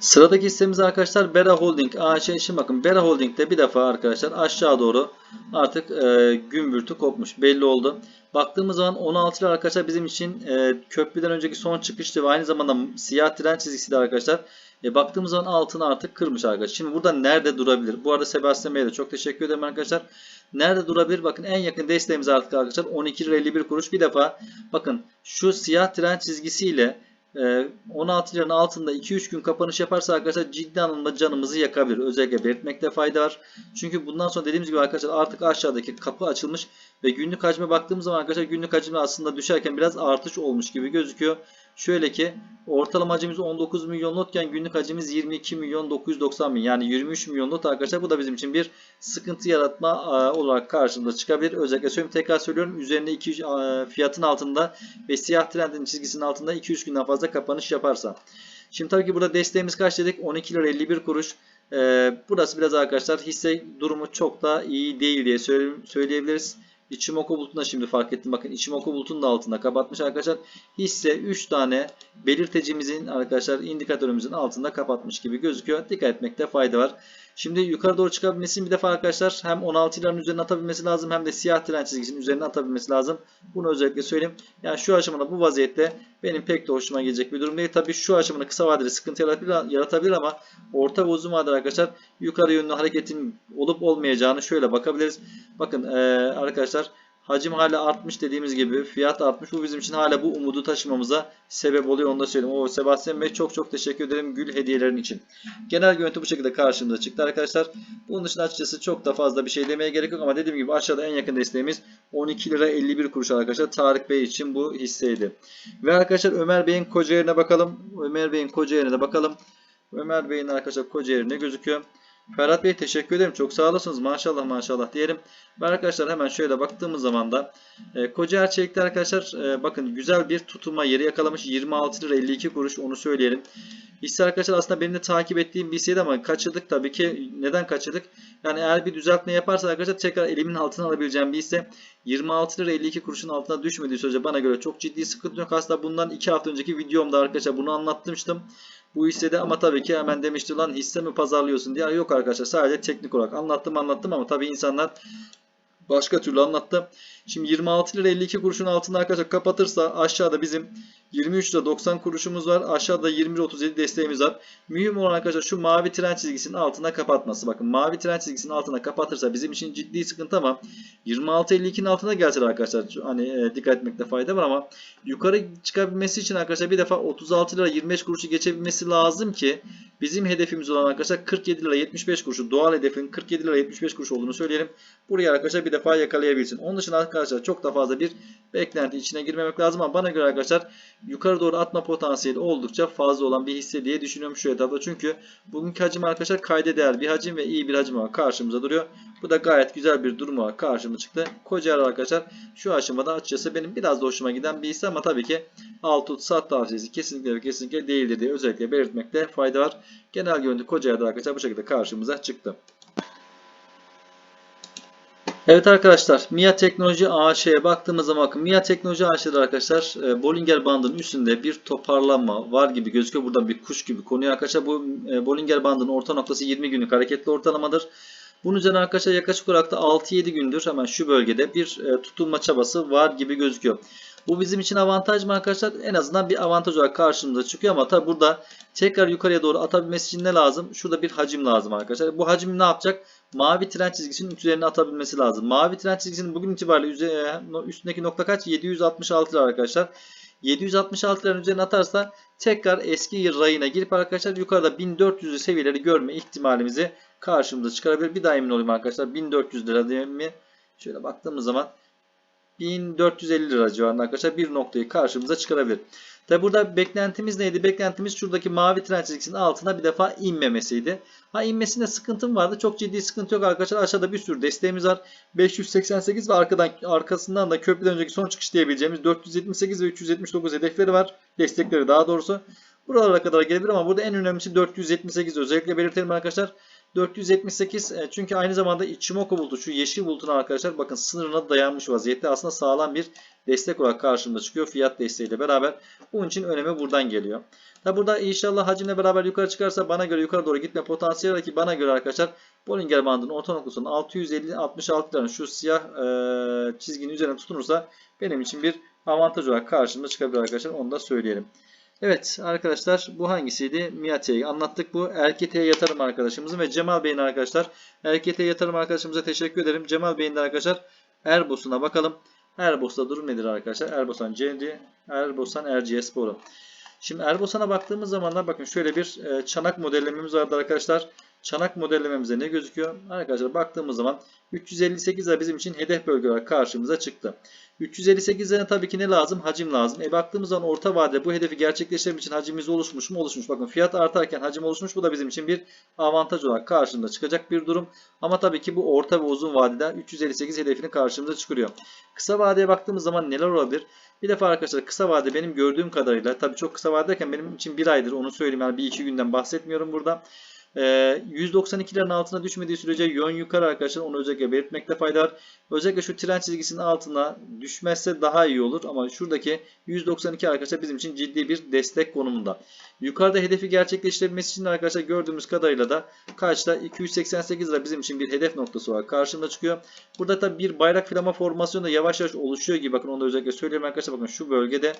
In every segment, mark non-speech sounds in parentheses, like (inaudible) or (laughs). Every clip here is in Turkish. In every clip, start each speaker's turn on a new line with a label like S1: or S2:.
S1: Sıradaki hissemiz arkadaşlar Bera Holding AŞ. Şimdi bakın Bera Holding'de bir defa arkadaşlar aşağı doğru artık e, gümbürtü kopmuş. Belli oldu. Baktığımız zaman 16 lira arkadaşlar bizim için e, köprüden önceki son çıkıştı ve aynı zamanda siyah tren çizgisi de arkadaşlar. E, baktığımız zaman altını artık kırmış arkadaşlar. Şimdi burada nerede durabilir? Bu arada Sebastian Bey'e de çok teşekkür ederim arkadaşlar. Nerede durabilir? Bakın en yakın desteğimiz artık arkadaşlar 12 lira 51 kuruş. Bir defa bakın şu siyah tren çizgisiyle 16 liranın altında 2-3 gün kapanış yaparsa arkadaşlar ciddi anlamda canımızı yakabilir. Özellikle belirtmekte fayda var. Çünkü bundan sonra dediğimiz gibi arkadaşlar artık aşağıdaki kapı açılmış ve günlük hacme baktığımız zaman arkadaşlar günlük hacimde aslında düşerken biraz artış olmuş gibi gözüküyor. Şöyle ki ortalama hacimiz 19 milyon lotken günlük hacimiz 22 milyon 990 bin yani 23 milyon lot arkadaşlar. Bu da bizim için bir sıkıntı yaratma e, olarak karşımıza çıkabilir. Özellikle söyleyeyim tekrar söylüyorum üzerinde 2 fiyatın altında ve siyah trendin çizgisinin altında 2-3 günden fazla kapanış yaparsa. Şimdi tabii ki burada desteğimiz kaç dedik? 12 lira 51 kuruş. Ee, burası biraz arkadaşlar hisse durumu çok da iyi değil diye söyle- söyleyebiliriz. İçimoku bulutunda şimdi fark ettim. Bakın İçimoku bulutun da altında kapatmış arkadaşlar. Hisse 3 tane belirtecimizin arkadaşlar indikatörümüzün altında kapatmış gibi gözüküyor. Dikkat etmekte fayda var. Şimdi yukarı doğru çıkabilmesi için bir defa arkadaşlar hem 16 liranın üzerine atabilmesi lazım hem de siyah tren çizgisinin üzerine atabilmesi lazım. Bunu özellikle söyleyeyim. Yani şu aşamada bu vaziyette benim pek de hoşuma gelecek bir durum değil. Tabii şu aşamada kısa vadeli sıkıntı yaratabilir, ama orta ve uzun vadede arkadaşlar yukarı yönlü hareketin olup olmayacağını şöyle bakabiliriz. Bakın ee, arkadaşlar hacim hala artmış dediğimiz gibi fiyat artmış. Bu bizim için hala bu umudu taşımamıza sebep oluyor onu da söyleyeyim. O Sebastian Bey çok çok teşekkür ederim gül hediyelerin için. Genel görüntü bu şekilde karşımıza çıktı arkadaşlar. Bunun dışında açıkçası çok da fazla bir şey demeye gerek yok ama dediğim gibi aşağıda en yakın desteğimiz 12 lira 51 kuruş arkadaşlar. Tarık Bey için bu hisseydi. Ve arkadaşlar Ömer Bey'in koca yerine bakalım. Ömer Bey'in koca yerine bakalım. Ömer Bey'in arkadaşlar koca yeri ne gözüküyor? Ferhat Bey teşekkür ederim. Çok sağ olasınız. Maşallah maşallah diyelim. Ve arkadaşlar hemen şöyle baktığımız zaman da e, Koca Erçelik'te arkadaşlar e, bakın güzel bir tutulma yeri yakalamış. 26 lira 52 kuruş onu söyleyelim. Hisse arkadaşlar aslında benim de takip ettiğim bir hisseydi ama kaçırdık tabii ki. Neden kaçırdık? Yani eğer bir düzeltme yaparsa arkadaşlar tekrar elimin altına alabileceğim bir hisse 26 lira 52 kuruşun altına düşmediği sürece bana göre çok ciddi sıkıntı yok. Aslında bundan 2 hafta önceki videomda arkadaşlar bunu anlatmıştım. Bu hissede ama tabii ki hemen demişti lan hisse mi pazarlıyorsun diye. Yok arkadaşlar sadece teknik olarak anlattım anlattım ama tabii insanlar başka türlü anlattı. Şimdi 26 lira 52 kuruşun altında arkadaşlar kapatırsa aşağıda bizim 23 lira 90 kuruşumuz var. Aşağıda 21 37 desteğimiz var. Mühim olan arkadaşlar şu mavi tren çizgisinin altına kapatması. Bakın mavi tren çizgisinin altına kapatırsa bizim için ciddi sıkıntı ama 26.52'nin altına gelse de arkadaşlar hani e, dikkat etmekte fayda var ama yukarı çıkabilmesi için arkadaşlar bir defa 36 lira 25 kuruşu geçebilmesi lazım ki bizim hedefimiz olan arkadaşlar 47 lira 75 kuruşu doğal hedefin 47 lira 75 kuruş olduğunu söyleyelim. Buraya arkadaşlar bir defa yakalayabilsin. Onun dışında arkadaşlar çok da fazla bir beklenti içine girmemek lazım ama bana göre arkadaşlar yukarı doğru atma potansiyeli oldukça fazla olan bir hisse diye düşünüyorum şu etapta. Çünkü bugünkü hacim arkadaşlar kayda değer bir hacim ve iyi bir hacim olarak karşımıza duruyor. Bu da gayet güzel bir durum olarak karşıma çıktı. Kocaeli arkadaşlar şu aşamada açıkçası benim biraz da hoşuma giden bir hisse ama tabii ki alt tut sat tavsiyesi kesinlikle ve kesinlikle değildir diye özellikle belirtmekte fayda var. Genel görüntü Kocaeli'de arkadaşlar bu şekilde karşımıza çıktı. Evet arkadaşlar MIA Teknoloji AŞ'ye baktığımız zaman bakın MIA Teknoloji AŞ'de arkadaşlar e, Bollinger bandının üstünde bir toparlanma var gibi gözüküyor. Burada bir kuş gibi konuyor arkadaşlar. Bu e, Bollinger bandının orta noktası 20 günlük hareketli ortalamadır. Bunun üzerine arkadaşlar yaklaşık olarak da 6-7 gündür hemen şu bölgede bir e, tutulma çabası var gibi gözüküyor. Bu bizim için avantaj mı arkadaşlar? En azından bir avantaj olarak karşımıza çıkıyor ama tabi burada tekrar yukarıya doğru atabilmesi için ne lazım? Şurada bir hacim lazım arkadaşlar. Bu hacim ne yapacak? Mavi tren çizgisinin üzerine atabilmesi lazım. Mavi tren çizgisinin bugün itibariyle üstündeki nokta kaç? 766 lira arkadaşlar. 766 liranın üzerine atarsa tekrar eski rayına girip arkadaşlar yukarıda 1400'lü seviyeleri görme ihtimalimizi karşımıza çıkarabilir. Bir daha emin olayım arkadaşlar. 1400 lira değil mi? Şöyle baktığımız zaman 1450 lira civarında arkadaşlar bir noktayı karşımıza çıkarabilir. Tabi burada beklentimiz neydi? Beklentimiz şuradaki mavi tren çizgisinin altına bir defa inmemesiydi. Ha inmesinde sıkıntım vardı. Çok ciddi sıkıntı yok arkadaşlar. Aşağıda bir sürü desteğimiz var. 588 ve arkadan arkasından da köprüden önceki son çıkış diyebileceğimiz 478 ve 379 hedefleri var. Destekleri daha doğrusu. Buralara kadar gelebilir ama burada en önemlisi 478 özellikle belirtelim arkadaşlar. 478 e, çünkü aynı zamanda Ichimoku bulutu şu yeşil bulutun arkadaşlar bakın sınırına dayanmış vaziyette. Aslında sağlam bir destek olarak karşımıza çıkıyor fiyat desteğiyle beraber. Bunun için önemi buradan geliyor. Tabi burada inşallah hacimle beraber yukarı çıkarsa bana göre yukarı doğru gitme potansiyeli var ki bana göre arkadaşlar Bollinger bandının orta noktasının 650-66 liranın şu siyah e, çizginin üzerine tutunursa benim için bir avantaj olarak karşımıza çıkabilir arkadaşlar. Onu da söyleyelim. Evet arkadaşlar bu hangisiydi? Miate'yi anlattık. Bu Erkete'ye yatırım arkadaşımızın ve Cemal Bey'in arkadaşlar. Erkete'ye yatırım arkadaşımıza teşekkür ederim. Cemal Bey'in de arkadaşlar Erbos'una bakalım. Erbos'ta durum nedir arkadaşlar? Erbosan Cendi, Erbosan Erciyes Boru. Şimdi Erbosan'a baktığımız zaman da bakın şöyle bir e, çanak modellememiz vardı arkadaşlar. Çanak modellememizde ne gözüküyor? Arkadaşlar baktığımız zaman 358 lira bizim için hedef bölge olarak karşımıza çıktı. 358 lira tabii ki ne lazım? Hacim lazım. E baktığımız zaman orta vadede bu hedefi gerçekleştirmek için hacimimiz oluşmuş mu? Oluşmuş. Bakın fiyat artarken hacim oluşmuş. Bu da bizim için bir avantaj olarak karşımıza çıkacak bir durum. Ama tabii ki bu orta ve uzun vadede 358 hedefini karşımıza çıkarıyor. Kısa vadeye baktığımız zaman neler olabilir? Bir defa arkadaşlar kısa vade benim gördüğüm kadarıyla tabii çok kısa vade derken benim için bir aydır onu söyleyeyim yani bir iki günden bahsetmiyorum burada. Ee, 192'lerin altına düşmediği sürece yön yukarı arkadaşlar onu özellikle belirtmekte fayda var. Özellikle şu tren çizgisinin altına düşmezse daha iyi olur ama şuradaki 192 arkadaşlar bizim için ciddi bir destek konumunda. Yukarıda hedefi gerçekleştirebilmesi için arkadaşlar gördüğümüz kadarıyla da kaçta 288 lira bizim için bir hedef noktası olarak karşımıza çıkıyor. Burada tabi bir bayrak flama formasyonu da yavaş yavaş oluşuyor gibi bakın onu da özellikle söyleyeyim arkadaşlar bakın şu bölgede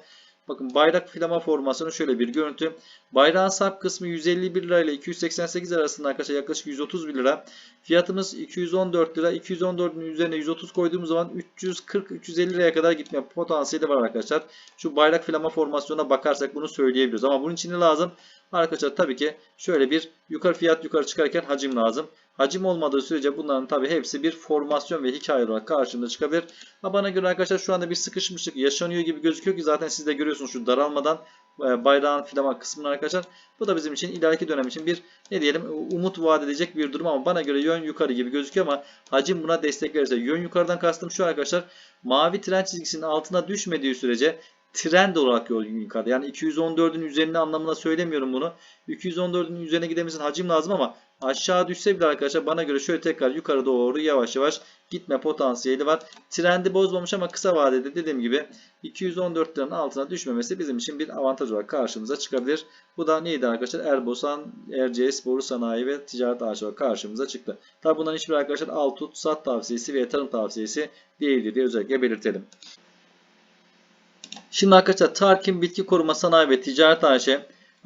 S1: Bakın bayrak flama formasyonu şöyle bir görüntü. Bayrağın sap kısmı 151 lira ile 288 arasında arkadaşlar yaklaşık 131 lira. Fiyatımız 214 lira. 214'ün üzerine 130 koyduğumuz zaman 340-350 liraya kadar gitme potansiyeli var arkadaşlar. Şu bayrak flama formasyonuna bakarsak bunu söyleyebiliyoruz. Ama bunun için ne lazım? Arkadaşlar tabii ki şöyle bir yukarı fiyat yukarı çıkarken hacim lazım. Hacim olmadığı sürece bunların tabii hepsi bir formasyon ve hikaye olarak karşımıza çıkabilir. Ama bana göre arkadaşlar şu anda bir sıkışmışlık yaşanıyor gibi gözüküyor ki zaten siz de görüyorsunuz şu daralmadan e, bayrağın filama kısmını arkadaşlar. Bu da bizim için ileriki dönem için bir ne diyelim umut vaat edecek bir durum ama bana göre yön yukarı gibi gözüküyor ama hacim buna destek verirse yön yukarıdan kastım şu arkadaşlar mavi tren çizgisinin altına düşmediği sürece trend olarak yol yukarıda. Yani 214'ün üzerine anlamına söylemiyorum bunu. 214'ün üzerine gidemizin hacim lazım ama aşağı düşse bile arkadaşlar bana göre şöyle tekrar yukarı doğru yavaş yavaş gitme potansiyeli var. Trendi bozmamış ama kısa vadede dediğim gibi 214 liranın altına düşmemesi bizim için bir avantaj olarak karşımıza çıkabilir. Bu da neydi arkadaşlar? Erbosan, Erciyes, Boru Sanayi ve Ticaret Ağaçı olarak karşımıza çıktı. Tabi bunların hiçbir arkadaşlar alt tut, sat tavsiyesi ve yatırım tavsiyesi değildir diye özellikle belirtelim. Şimdi arkadaşlar Tarkim Bitki Koruma Sanayi ve Ticaret AŞ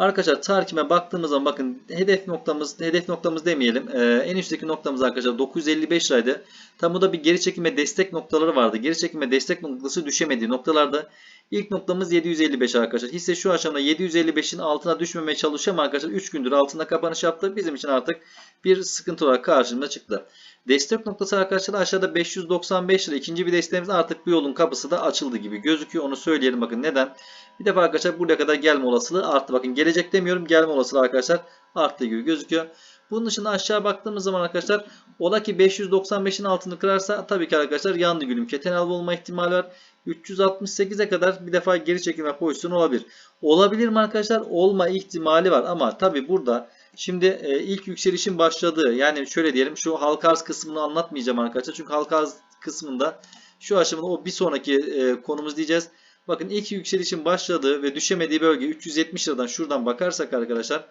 S1: Arkadaşlar Tarkim'e baktığımız zaman bakın hedef noktamız hedef noktamız demeyelim. Ee, en üstteki noktamız arkadaşlar 955 liraydı. Tam bu da bir geri çekime destek noktaları vardı. Geri çekime destek noktası düşemediği noktalarda ilk noktamız 755 arkadaşlar. Hisse şu aşamada 755'in altına düşmemeye çalışıyor ama arkadaşlar 3 gündür altında kapanış yaptı. Bizim için artık bir sıkıntı olarak karşımıza çıktı. Destek noktası arkadaşlar aşağıda 595 lira. İkinci bir desteğimiz artık bu yolun kapısı da açıldı gibi gözüküyor. Onu söyleyelim bakın neden. Bir defa arkadaşlar buraya kadar gelme olasılığı arttı. Bakın gelecek demiyorum gelme olasılığı arkadaşlar arttığı gibi gözüküyor. Bunun dışında aşağı baktığımız zaman arkadaşlar ola ki 595'in altını kırarsa tabii ki arkadaşlar yandı gülüm keten alma olma ihtimali var. 368'e kadar bir defa geri çekilme pozisyonu olabilir. Olabilir mi arkadaşlar? Olma ihtimali var ama tabii burada Şimdi e, ilk yükselişin başladığı yani şöyle diyelim şu halka arz kısmını anlatmayacağım arkadaşlar. Çünkü halka arz kısmında şu aşamada o bir sonraki e, konumuz diyeceğiz. Bakın ilk yükselişin başladığı ve düşemediği bölge 370 liradan şuradan bakarsak arkadaşlar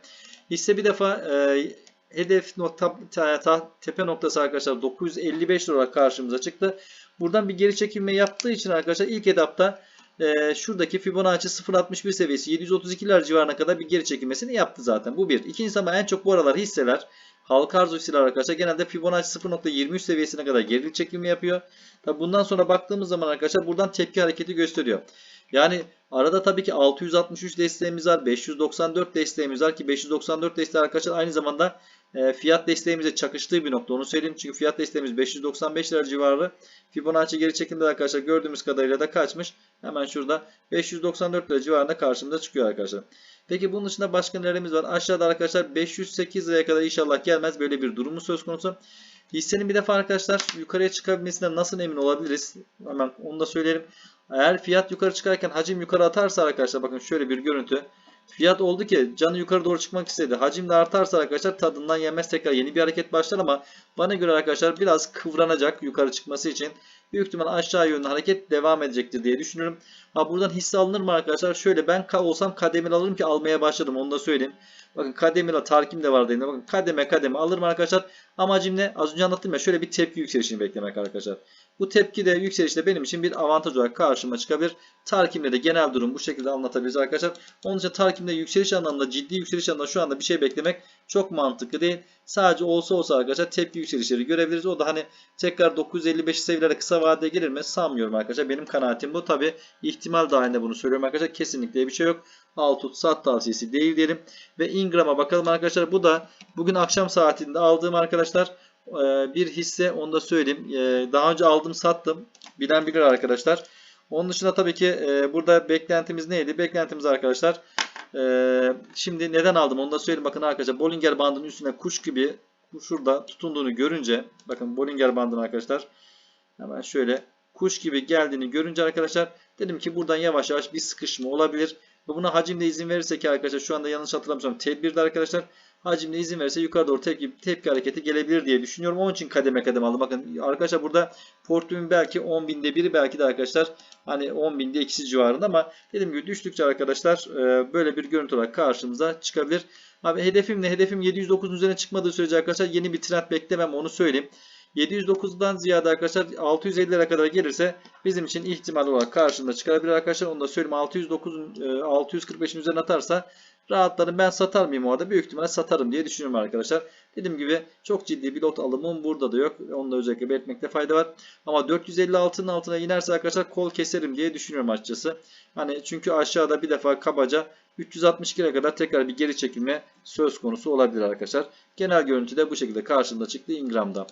S1: hisse bir defa e, hedef nokta ta, tepe noktası arkadaşlar 955 lira olarak karşımıza çıktı. Buradan bir geri çekilme yaptığı için arkadaşlar ilk etapta e, şuradaki Fibonacci 0.61 seviyesi 732'ler civarına kadar bir geri çekilmesini yaptı zaten. Bu bir. İkincisi ama en çok bu aralar hisseler halka arz hisseler arkadaşlar genelde Fibonacci 0.23 seviyesine kadar geri çekilme yapıyor. Tabi bundan sonra baktığımız zaman arkadaşlar buradan tepki hareketi gösteriyor. Yani arada tabii ki 663 desteğimiz var. 594 desteğimiz var ki 594 desteği arkadaşlar aynı zamanda e, fiyat desteğimize çakıştığı bir nokta. Onu söyleyeyim çünkü fiyat desteğimiz 595 lira civarı. Fibonacci geri çekimde arkadaşlar gördüğümüz kadarıyla da kaçmış. Hemen şurada 594 lira civarında karşımıza çıkıyor arkadaşlar. Peki bunun dışında başka nelerimiz var? Aşağıda arkadaşlar 508 liraya kadar inşallah gelmez. Böyle bir durumu söz konusu. Hissenin bir defa arkadaşlar yukarıya çıkabilmesinden nasıl emin olabiliriz? Hemen onu da söyleyelim. Eğer fiyat yukarı çıkarken hacim yukarı atarsa arkadaşlar bakın şöyle bir görüntü. Fiyat oldu ki canı yukarı doğru çıkmak istedi. Hacim de artarsa arkadaşlar tadından yenmez tekrar yeni bir hareket başlar ama bana göre arkadaşlar biraz kıvranacak yukarı çıkması için. Büyük ihtimal aşağı yönlü hareket devam edecektir diye düşünüyorum. Ha buradan hisse alınır mı arkadaşlar? Şöyle ben olsam kademeli alırım ki almaya başladım onu da söyleyeyim. Bakın kademeli tarkim de var dedim. Bakın kademe kademe alırım arkadaşlar. Amacım ne? Az önce anlattım ya şöyle bir tepki yükselişini beklemek arkadaşlar. Bu tepki de yükselişte benim için bir avantaj olarak karşıma çıkabilir. Tarkimle de genel durum bu şekilde anlatabiliriz arkadaşlar. Onun için tarkimde yükseliş anlamında ciddi yükseliş anlamında şu anda bir şey beklemek çok mantıklı değil. Sadece olsa olsa arkadaşlar tepki yükselişleri görebiliriz. O da hani tekrar 955 seviyelere kısa vadede gelir mi? Sanmıyorum arkadaşlar. Benim kanaatim bu. Tabi ihtimal dahilinde bunu söylüyorum arkadaşlar. Kesinlikle bir şey yok. Al tut sat tavsiyesi değil diyelim. Ve Ingram'a bakalım arkadaşlar. Bu da bugün akşam saatinde aldığım arkadaşlar bir hisse onu da söyleyeyim. E, Daha önce aldım sattım. Bilen bilir arkadaşlar. Onun dışında tabii ki e, burada beklentimiz neydi? Beklentimiz arkadaşlar ee, şimdi neden aldım onu da söyleyeyim. Bakın arkadaşlar Bollinger bandının üstüne kuş gibi şurada tutunduğunu görünce bakın Bollinger bandını arkadaşlar hemen şöyle kuş gibi geldiğini görünce arkadaşlar dedim ki buradan yavaş yavaş bir sıkışma olabilir. Buna hacimde izin verirse ki arkadaşlar şu anda yanlış hatırlamıyorsam tedbirde arkadaşlar hacimde izin verirse yukarı doğru tepki, tepki hareketi gelebilir diye düşünüyorum. Onun için kademe kademe aldım. Bakın arkadaşlar burada portföyün belki 10 binde biri belki de arkadaşlar hani 10 binde ikisi civarında ama dediğim gibi düştükçe arkadaşlar e, böyle bir görüntü olarak karşımıza çıkabilir. Abi hedefim ne? Hedefim 709'un üzerine çıkmadığı sürece arkadaşlar yeni bir trend beklemem onu söyleyeyim. 709'dan ziyade arkadaşlar 650'lere kadar gelirse bizim için ihtimal olarak karşımıza çıkabilir arkadaşlar. Onu da söyleyeyim 609'un 645'in üzerine atarsa rahatlarım ben satar mıyım orada? Büyük ihtimalle satarım diye düşünüyorum arkadaşlar. Dediğim gibi çok ciddi bir lot alımım burada da yok. Onu da özellikle belirtmekte fayda var. Ama 456'nın altına inerse arkadaşlar kol keserim diye düşünüyorum açıkçası. Hani çünkü aşağıda bir defa kabaca 362'ye kadar tekrar bir geri çekilme söz konusu olabilir arkadaşlar. Genel görüntü de bu şekilde karşımda çıktı Ingram'da.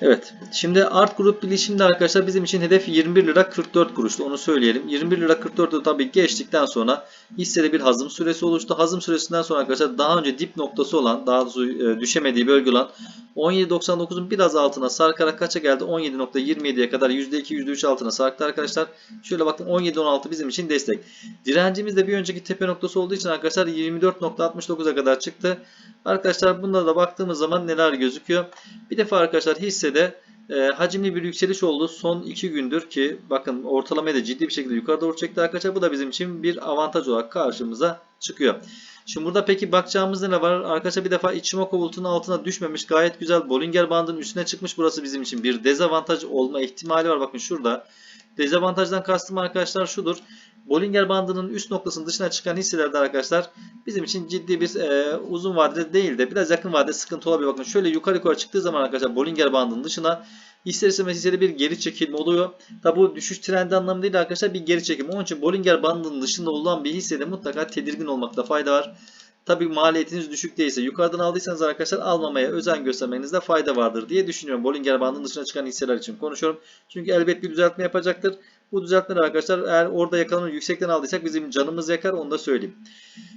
S1: Evet. Şimdi art grup bilişimde arkadaşlar bizim için hedef 21 lira 44 kuruştu. Onu söyleyelim. 21 lira 44'ü tabii geçtikten sonra hissede bir hazım süresi oluştu. Hazım süresinden sonra arkadaşlar daha önce dip noktası olan daha e, düşemediği bölge olan 17.99'un biraz altına sarkarak kaça geldi? 17.27'ye kadar %2 %3 altına sarktı arkadaşlar. Şöyle bakın 17.16 bizim için destek. Direncimiz de bir önceki tepe noktası olduğu için arkadaşlar 24.69'a kadar çıktı. Arkadaşlar bunda da baktığımız zaman neler gözüküyor? Bir defa arkadaşlar hissede e, hacimli bir yükseliş oldu son 2 gündür ki bakın ortalamaya da ciddi bir şekilde yukarı doğru çekti arkadaşlar. Bu da bizim için bir avantaj olarak karşımıza çıkıyor. Şimdi burada peki bakacağımızda ne var? Arkadaşlar bir defa Ichimoku bulutunun altına düşmemiş. Gayet güzel. Bollinger bandının üstüne çıkmış. Burası bizim için bir dezavantaj olma ihtimali var. Bakın şurada. Dezavantajdan kastım arkadaşlar şudur. Bollinger bandının üst noktasının dışına çıkan hisselerde arkadaşlar bizim için ciddi bir e, uzun vadede değil de biraz yakın vadede sıkıntı olabilir. Bakın şöyle yukarı yukarı çıktığı zaman arkadaşlar Bollinger bandının dışına ister istemez hissede bir geri çekilme oluyor. Tabi bu düşüş trendi anlamında değil arkadaşlar bir geri çekilme. Onun için Bollinger bandının dışında olan bir hissede mutlaka tedirgin olmakta fayda var. Tabi maliyetiniz düşük değilse yukarıdan aldıysanız arkadaşlar almamaya özen göstermenizde fayda vardır diye düşünüyorum. Bollinger bandının dışına çıkan hisseler için konuşuyorum. Çünkü elbet bir düzeltme yapacaktır. Bu düzeltmeler arkadaşlar eğer orada yakalanır yüksekten aldıysak bizim canımız yakar onu da söyleyeyim.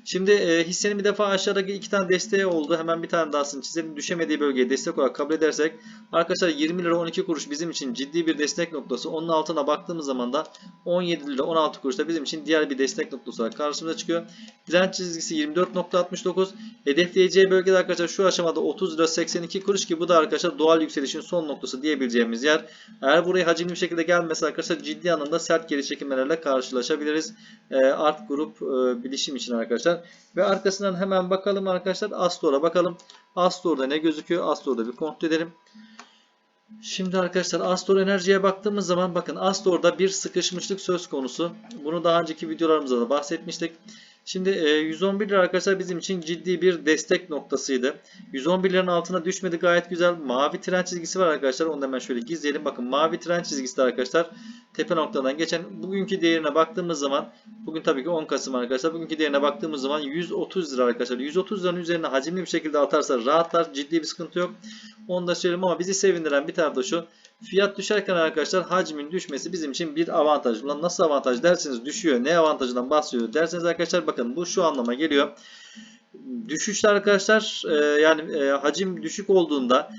S1: Şimdi e, hissenin bir defa aşağıdaki iki tane desteği oldu. Hemen bir tane daha çizelim. Düşemediği bölgeye destek olarak kabul edersek arkadaşlar 20 lira 12 kuruş bizim için ciddi bir destek noktası. Onun altına baktığımız zaman da 17 lira 16 kuruş da bizim için diğer bir destek noktası olarak karşımıza çıkıyor. Direnç çizgisi 24.69. Hedefleyeceği bölgede arkadaşlar şu aşamada 30 lira 82 kuruş ki bu da arkadaşlar doğal yükselişin son noktası diyebileceğimiz yer. Eğer buraya hacimli bir şekilde gelmese arkadaşlar ciddi anlamda sert geri çekimlerle karşılaşabiliriz. E, art grup e, bilişim için arkadaşlar. Ve arkasından hemen bakalım arkadaşlar Astor'a bakalım. Astor'da ne gözüküyor? Astor'da bir kontrol edelim. Şimdi arkadaşlar Astor Enerji'ye baktığımız zaman bakın Astor'da bir sıkışmışlık söz konusu. Bunu daha önceki videolarımızda da bahsetmiştik. Şimdi 111 lira arkadaşlar bizim için ciddi bir destek noktasıydı. 111 liranın altına düşmedi gayet güzel. Mavi tren çizgisi var arkadaşlar. Onu da hemen şöyle gizleyelim. Bakın mavi tren çizgisi arkadaşlar tepe noktadan geçen bugünkü değerine baktığımız zaman bugün tabii ki 10 Kasım arkadaşlar. Bugünkü değerine baktığımız zaman 130 lira arkadaşlar. 130 liranın üzerine hacimli bir şekilde atarsa rahatlar. Ciddi bir sıkıntı yok. Onu da söyleyeyim ama bizi sevindiren bir tarafta şu. Fiyat düşerken arkadaşlar hacmin düşmesi bizim için bir avantaj. Ulan nasıl avantaj derseniz düşüyor. Ne avantajından bahsediyor derseniz arkadaşlar bakın bu şu anlama geliyor. Düşüşte arkadaşlar e, yani e, hacim düşük olduğunda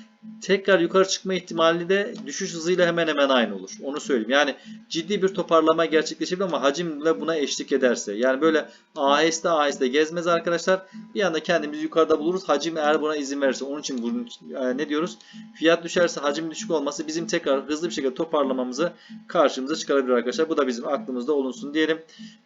S1: tekrar yukarı çıkma ihtimali de düşüş hızıyla hemen hemen aynı olur. Onu söyleyeyim. Yani ciddi bir toparlama gerçekleşebilir ama hacimle buna eşlik ederse. Yani böyle aheste aheste gezmez arkadaşlar. Bir anda kendimizi yukarıda buluruz. Hacim eğer buna izin verirse. Onun için bunun, e, ne diyoruz? Fiyat düşerse hacim düşük olması bizim tekrar hızlı bir şekilde toparlamamızı karşımıza çıkarabilir arkadaşlar. Bu da bizim aklımızda olunsun diyelim.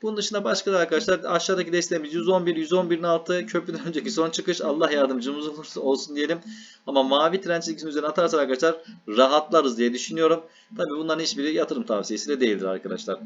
S1: Bunun dışında başka da arkadaşlar aşağıdaki desteğimiz 111, 111'in altı köprüden (laughs) önceki son çıkış. Allah yardımcımız olursa olsun diyelim. Ama mavi trend çizgisinin üzerine atarsak arkadaşlar rahatlarız diye düşünüyorum. Tabi bunların hiçbiri yatırım tavsiyesi de değildir arkadaşlar.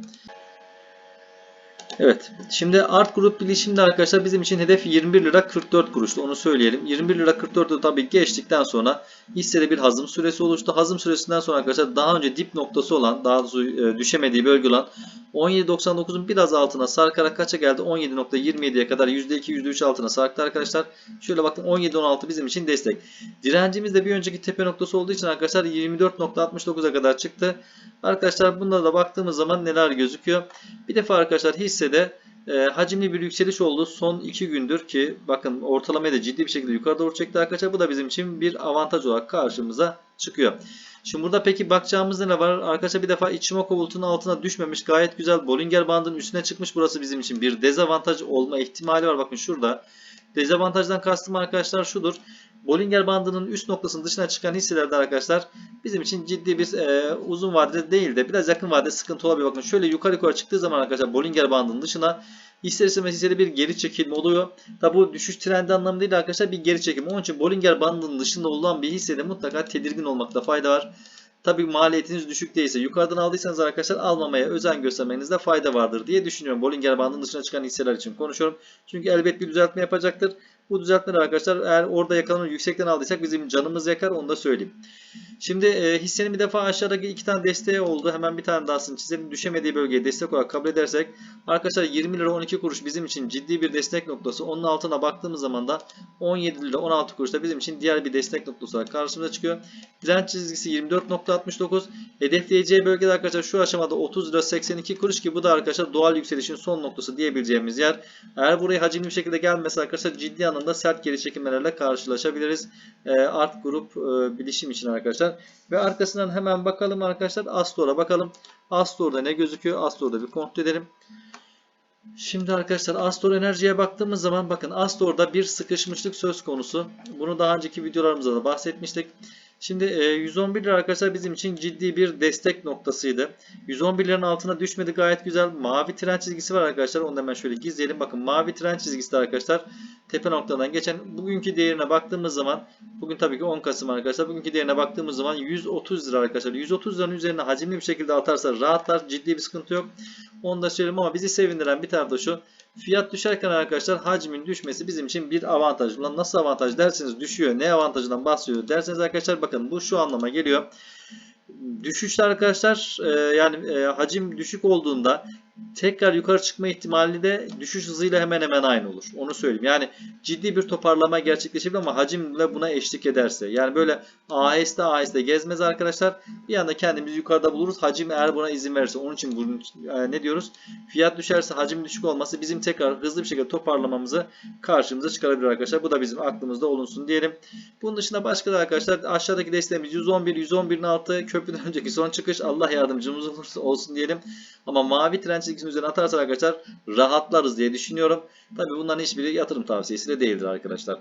S1: Evet. Şimdi art grup bilişimde arkadaşlar bizim için hedef 21 lira 44 kuruştu. Onu söyleyelim. 21 lira 44'ü tabii geçtikten sonra hissede bir hazım süresi oluştu. Hazım süresinden sonra arkadaşlar daha önce dip noktası olan daha e, düşemediği bölge olan 17.99'un biraz altına sarkarak kaça geldi? 17.27'ye kadar %2 %3 altına sarktı arkadaşlar. Şöyle bakın 17.16 bizim için destek. Direncimiz de bir önceki tepe noktası olduğu için arkadaşlar 24.69'a kadar çıktı. Arkadaşlar bunda da baktığımız zaman neler gözüküyor? Bir defa arkadaşlar hissede e, hacimli bir yükseliş oldu. Son 2 gündür ki bakın ortalamaya da ciddi bir şekilde yukarı doğru çekti arkadaşlar. Bu da bizim için bir avantaj olarak karşımıza çıkıyor. Şimdi burada peki bakacağımız ne var? Arkadaşlar bir defa Ichimoku bulutunun altına düşmemiş. Gayet güzel. Bollinger bandının üstüne çıkmış. Burası bizim için bir dezavantaj olma ihtimali var. Bakın şurada. Dezavantajdan kastım arkadaşlar şudur. Bollinger bandının üst noktasının dışına çıkan hisselerde arkadaşlar bizim için ciddi bir e, uzun vadede değil de biraz yakın vadede sıkıntı olabilir. Bakın şöyle yukarı yukarı çıktığı zaman arkadaşlar Bollinger bandının dışına ister istemez hissede bir geri çekilme oluyor. Tabi bu düşüş trendi anlamı değil arkadaşlar bir geri çekilme. Onun için Bollinger bandının dışında olan bir hissede mutlaka tedirgin olmakta fayda var. Tabi maliyetiniz düşük değilse yukarıdan aldıysanız arkadaşlar almamaya özen göstermenizde fayda vardır diye düşünüyorum. Bollinger bandının dışına çıkan hisseler için konuşuyorum. Çünkü elbet bir düzeltme yapacaktır. Bu düzeltmeler arkadaşlar eğer orada yakalanır yüksekten aldıysak bizim canımız yakar onu da söyleyeyim. Şimdi e, hissenin bir defa aşağıdaki iki tane desteği oldu. Hemen bir tane daha çizelim. Düşemediği bölgeye destek olarak kabul edersek arkadaşlar 20 lira 12 kuruş bizim için ciddi bir destek noktası. Onun altına baktığımız zaman da 17 lira 16 kuruş da bizim için diğer bir destek noktası olarak karşımıza çıkıyor. Direnç çizgisi 24.69. Hedefleyeceği bölgede arkadaşlar şu aşamada 30 lira 82 kuruş ki bu da arkadaşlar doğal yükselişin son noktası diyebileceğimiz yer. Eğer buraya hacimli bir şekilde gelmese arkadaşlar ciddi anlamda sert geri çekilmelerle karşılaşabiliriz. E, art grup e, bilişim için arkadaşlar. Ve arkasından hemen bakalım arkadaşlar Astor'a bakalım. Astor'da ne gözüküyor? Astor'da bir kontrol edelim. Şimdi arkadaşlar Astor Enerji'ye baktığımız zaman bakın Astor'da bir sıkışmışlık söz konusu. Bunu daha önceki videolarımızda da bahsetmiştik. Şimdi 111 lira arkadaşlar bizim için ciddi bir destek noktasıydı. 111 liranın altına düşmedi gayet güzel. Mavi tren çizgisi var arkadaşlar. Onu da hemen şöyle gizleyelim. Bakın mavi tren çizgisi arkadaşlar tepe noktadan geçen bugünkü değerine baktığımız zaman bugün tabii ki 10 Kasım arkadaşlar. Bugünkü değerine baktığımız zaman 130 lira arkadaşlar. 130 liranın üzerine hacimli bir şekilde atarsa rahatlar. Ciddi bir sıkıntı yok. Onu da söyleyeyim ama bizi sevindiren bir taraf da şu. Fiyat düşerken arkadaşlar hacmin düşmesi bizim için bir avantaj. Lan nasıl avantaj derseniz düşüyor. Ne avantajından bahsediyor derseniz arkadaşlar bakın bu şu anlama geliyor. Düşüşte arkadaşlar e, yani e, hacim düşük olduğunda tekrar yukarı çıkma ihtimali de düşüş hızıyla hemen hemen aynı olur. Onu söyleyeyim. Yani ciddi bir toparlama gerçekleşebilir ama hacimle buna eşlik ederse. Yani böyle aheste aheste gezmez arkadaşlar. Bir anda kendimizi yukarıda buluruz. Hacim eğer buna izin verirse. Onun için bunu, e, ne diyoruz? Fiyat düşerse hacim düşük olması bizim tekrar hızlı bir şekilde toparlamamızı karşımıza çıkarabilir arkadaşlar. Bu da bizim aklımızda olunsun diyelim. Bunun dışında başka da arkadaşlar aşağıdaki desteğimiz 111, 111'in altı köprüden önceki son çıkış. Allah yardımcımız olursa olsun diyelim. Ama mavi trenç %68'in üzerine atarsak arkadaşlar rahatlarız diye düşünüyorum. Tabi bunların hiçbiri yatırım tavsiyesi de değildir arkadaşlar.